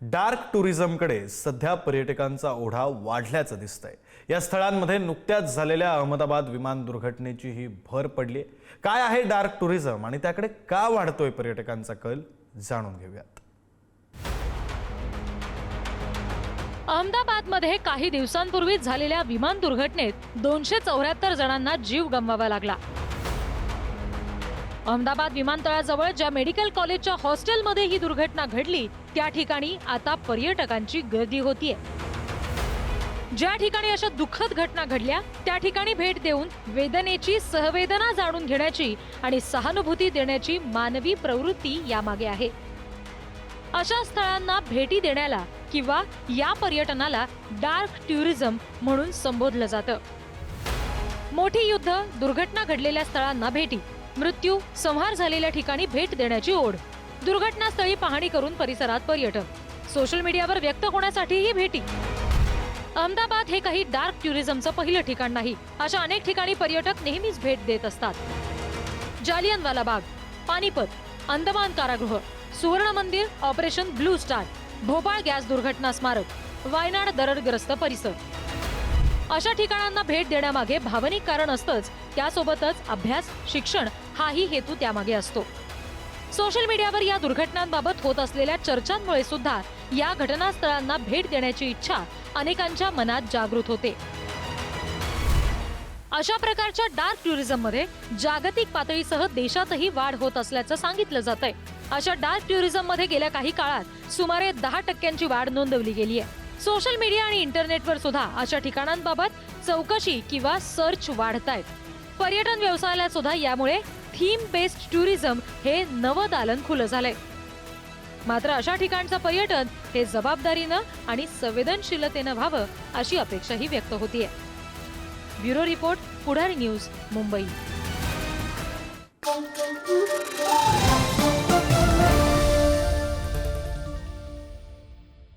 Dark टुरिझमकडे सध्या पर्यटकांचा ओढा वाढल्याचं दिसतंय. या स्थळांमध्ये नुकत्याच झालेल्या अहमदाबाद विमान दुर्घटनेची ही भर पडली काय आहे डार्क टुरिझम आणि त्याकडे का वाढतोय पर्यटकांचा कल? जाणून घेऊयात. अहमदाबादमध्ये काही दिवसांपूर्वीच झालेल्या विमान दुर्घटनेत दोनशे चौऱ्याहत्तर जणांना जीव गमवावा लागला. अहमदाबाद विमानतळाजवळ ज्या मेडिकल कॉलेजच्या हॉस्टेलमध्ये ही दुर्घटना घडली त्या ठिकाणी आता पर्यटकांची गर्दी होतीये. ज्या ठिकाणी अशा दुःखद घटना घडल्या त्या ठिकाणी भेट देऊन वेदनेची सहवेदना जाणून घेण्याची आणि सहानुभूती देण्याची मानवी प्रवृत्ती यामागे आहे. अशा स्थळांना भेटी देण्याला किंवा या पर्यटनाला डार्क टुरिझम म्हणून संबोधलं जातं. मोठी युद्ध दुर्घटना घडलेल्या स्थळांना भेटी. मृत्यू संहार झालेल्या ठिकाणी भेट देण्याची ओढ. दुर्घटनास्थळी पाहणी करून परिसरात पर्यटन. सोशल मीडियावर व्यक्त होण्यासाठीही भेटी. अहमदाबाद हे काही डार्क टुरिझमचं पहिलं ठिकाण नाही अशा अनेक ठिकाणी पर्यटक नेहमीच भेट देत असतात. जालियनवाला बाग पानिपत अंदमान कारागृह सुवर्ण मंदिर operation blue star Bhopal gas दुर्घटना स्मारक वायनाड दरडग्रस्त परिसर. अशा ठिकाणांना भेट देण्यामागे भावनिक कारण असतंच त्यासोबतच अभ्यास शिक्षण हाही हेतू त्यामागे असतो. सोशल मीडियावर या दुर्घटनांबाबत होत असलेल्या चर्चांमुळे सुद्धा या घटनास्थळांना भेट देण्याची इच्छा अनेकांच्या मनात जागृत होते. अशा प्रकारच्या डार्क टुरिझममध्ये जागतिक पातळीसह देशातही वाढ होत असल्याचं सांगितलं जात आहे अशा डार्क टुरिझममध्ये गेल्या काही काळात सुमारे दहा टक्क्यांची वाढ नोंदवली गेली आहे सोशल मीडिया आणि इंटरनेटवर सुद्धा अशा ठिकाणांबाबत चौकशी किंवा सर्च वाढतायत. पर्यटन व्यवसायाला सुद्धा यामुळे थीम बेस्ड टुरिझम हे नवं दालन खुलं झालंय. मात्र अशा ठिकाणचं पर्यटन हे जबाबदारीनं आणि संवेदनशीलतेनं व्हावं अशी अपेक्षाही व्यक्त होतीये. Bureau report Pudhari news Mumbai.